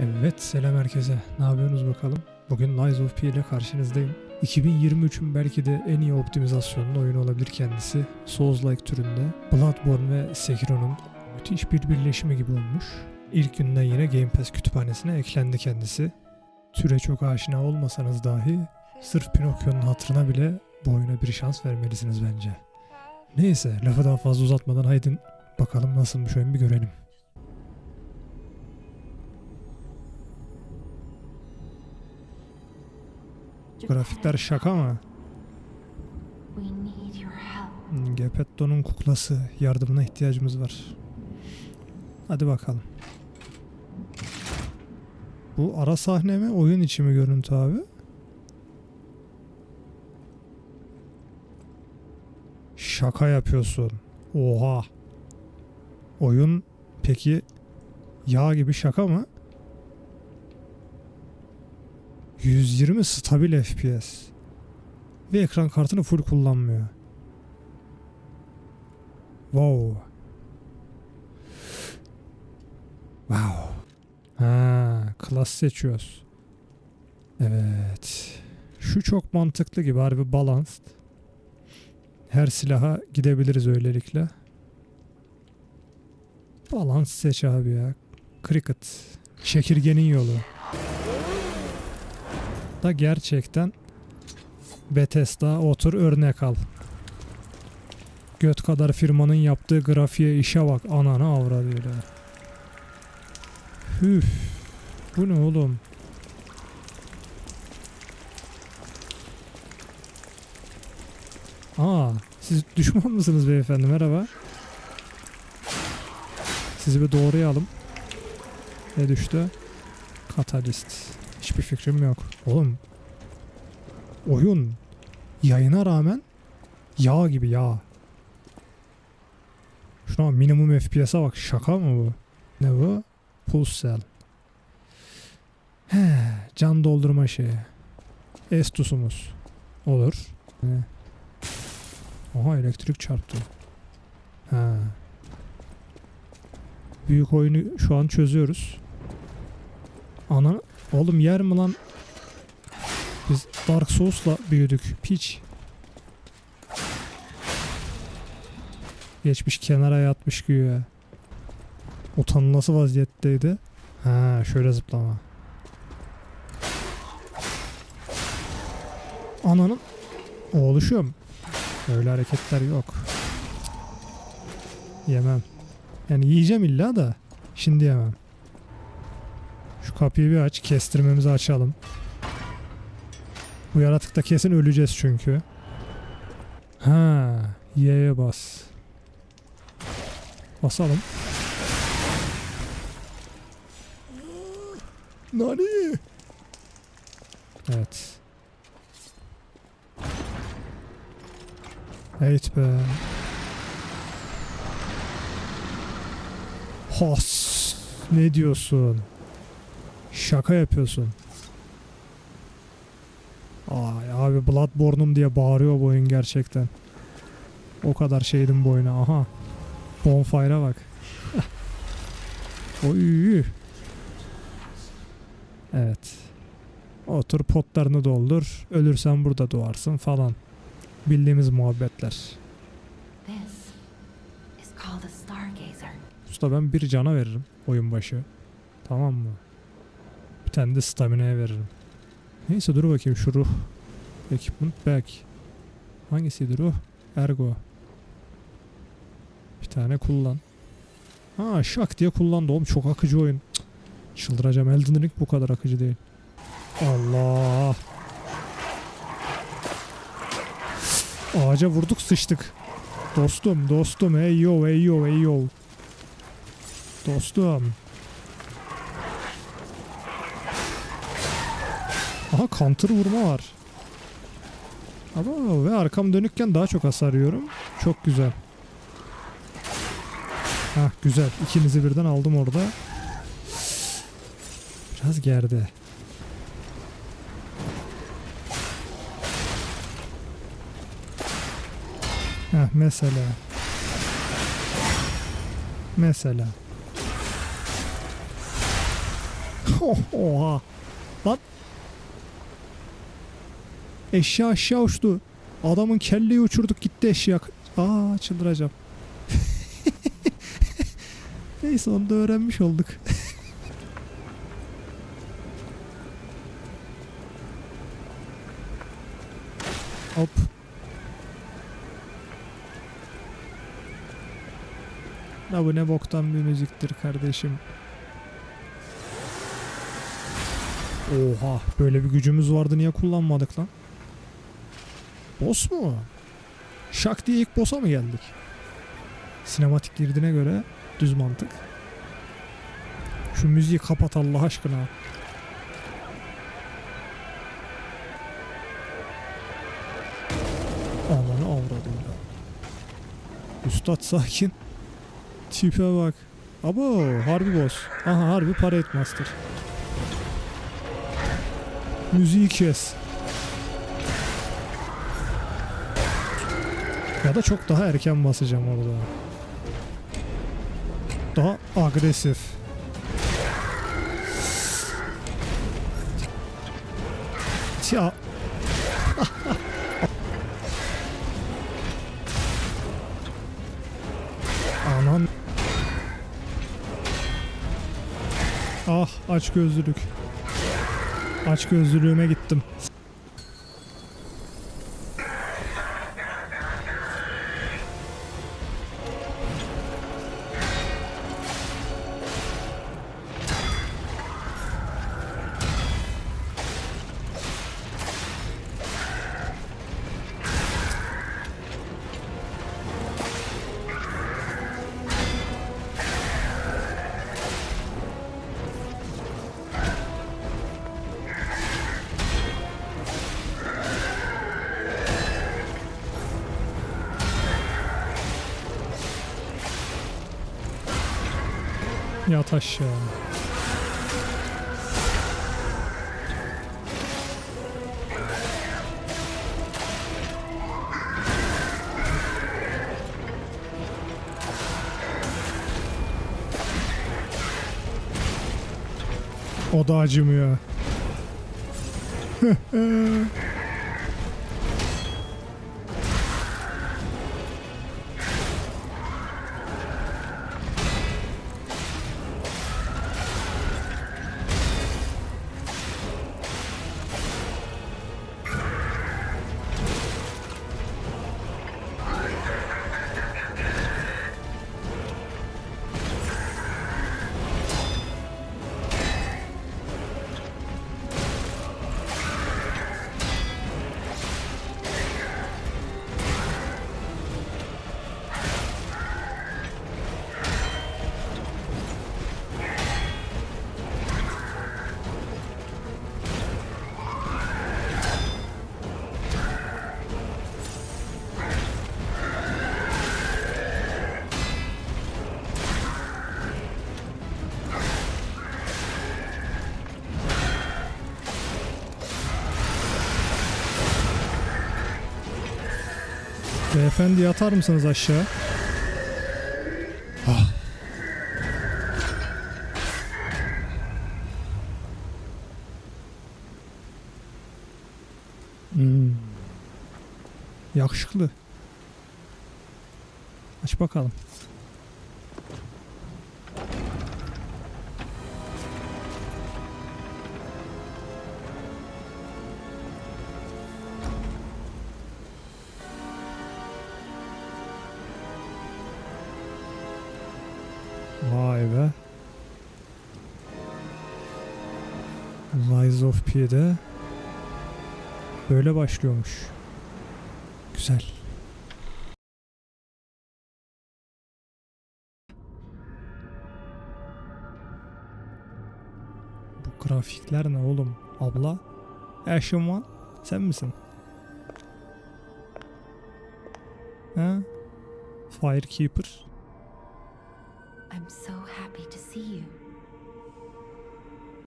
Evet selam herkese. Ne yapıyorsunuz bakalım? Bugün Lies of P ile karşınızdayım. 2023'ün belki de en iyi optimizasyonlu oyunu olabilir kendisi. Souls-like türünde. Bloodborne ve Sekiro'nun müthiş bir birleşimi gibi olmuş. İlk günden yine Game Pass kütüphanesine eklendi kendisi. Türe çok aşina olmasanız dahi sırf Pinokyo'nun hatırına bile bu oyuna bir şans vermelisiniz bence. Neyse lafı daha fazla uzatmadan haydi bakalım nasılmış oyun bir görelim. Grafikler şaka mı? Hmm, Geppetto'nun kuklası. Yardımına ihtiyacımız var. Hadi bakalım. Bu ara sahne mi? Oyun içi mi görüntü abi? Şaka yapıyorsun. Oha. Oyun peki yağ gibi şaka mı? 120 stabil FPS. Ve ekran kartını full kullanmıyor. Wow. Wow. Ha, klas seçiyoruz. Evet. Şu çok mantıklı gibi harbi balanced. Her silaha gidebiliriz öylelikle. Balans seç abi ya. Cricket. Çekirgenin yolu. Da gerçekten Bethesda otur örnek al. Göt kadar firmanın yaptığı grafiğe işe bak ananı avradıyla. Hüf. Bu ne oğlum? Aa, siz düşman mısınız beyefendi? Merhaba. Sizi bir doğrayalım. Ne düştü? Katalist. Hiçbir fikrim yok. Oğlum. Oyun yayına rağmen yağ gibi yağ. Şuna minimum FPS'e bak şaka mı bu? Ne bu? Pulse cell. He, can doldurma şeyi. Estus'umuz. Olur. Ne? Oha elektrik çarptı. Ha. Büyük oyunu şu an çözüyoruz. Ana oğlum yer mi lan? Biz Dark Souls'la büyüdük. Piç. Geçmiş kenara yatmış güya. Utanılası vaziyetteydi. Ha şöyle zıplama. Ananın oğluşum. Öyle hareketler yok. Yemem. Yani yiyeceğim illa da şimdi yemem. Şu kapıyı bir aç. Kestirmemizi açalım. Bu yaratıkta kesin öleceğiz çünkü. Ha, Y'ye bas. Basalım. Nani? Evet. Evet be. Has. Ne diyorsun? Şaka yapıyorsun. Ay abi Bloodborne'um diye bağırıyor bu oyun gerçekten. O kadar şeydim bu oyuna. Aha. Bonfire'a bak. Oy. Evet. Otur potlarını doldur. Ölürsen burada doğarsın falan. Bildiğimiz muhabbetler. Usta ben bir cana veririm oyun başı. Tamam mı? Bir tane de stamina'ya veririm. Neyse dur bakayım şu ruh. Equipment back. Hangisiydi ruh? Ergo. Bir tane kullan. Ha şak diye kullandı oğlum çok akıcı oyun. Cık, Çıldıracağım Elden Ring bu kadar akıcı değil. Allah. Ağaca vurduk sıçtık. Dostum dostum ey yo ey yo ey yo. Dostum. Aha counter vurma var. Ama ve arkam dönükken daha çok hasar yiyorum. Çok güzel. Hah güzel. İkinizi birden aldım orada. Biraz gerdi. Heh mesela. Mesela. Oha. Lan. Eşya aşağı uçtu. Adamın kelleyi uçurduk gitti eşya. Aa çıldıracağım. Neyse onu da öğrenmiş olduk. Hop. Ya bu ne boktan bir müziktir kardeşim. Oha böyle bir gücümüz vardı niye kullanmadık lan? Boss mu? Şak diye ilk boss'a mı geldik? Sinematik girdiğine göre düz mantık. Şu müziği kapat Allah aşkına. Amanı avradım ya. Üstad sakin. Tipe bak. Abo harbi boss. Aha harbi parade master. Müziği kes. Ya da çok daha erken basacağım orada. Daha agresif. Ya. Anan. Ah aç gözlülük. Aç gözlülüğüme gittim. Yat aşağı. O da acımıyor. Beyefendi yatar mısınız aşağı? Ah. Hmm. Yakışıklı. Aç bakalım. Vay be. Lies of P'de böyle başlıyormuş. Güzel. Bu grafikler ne oğlum? Abla? One? Sen misin? Ha? Firekeeper? I'm so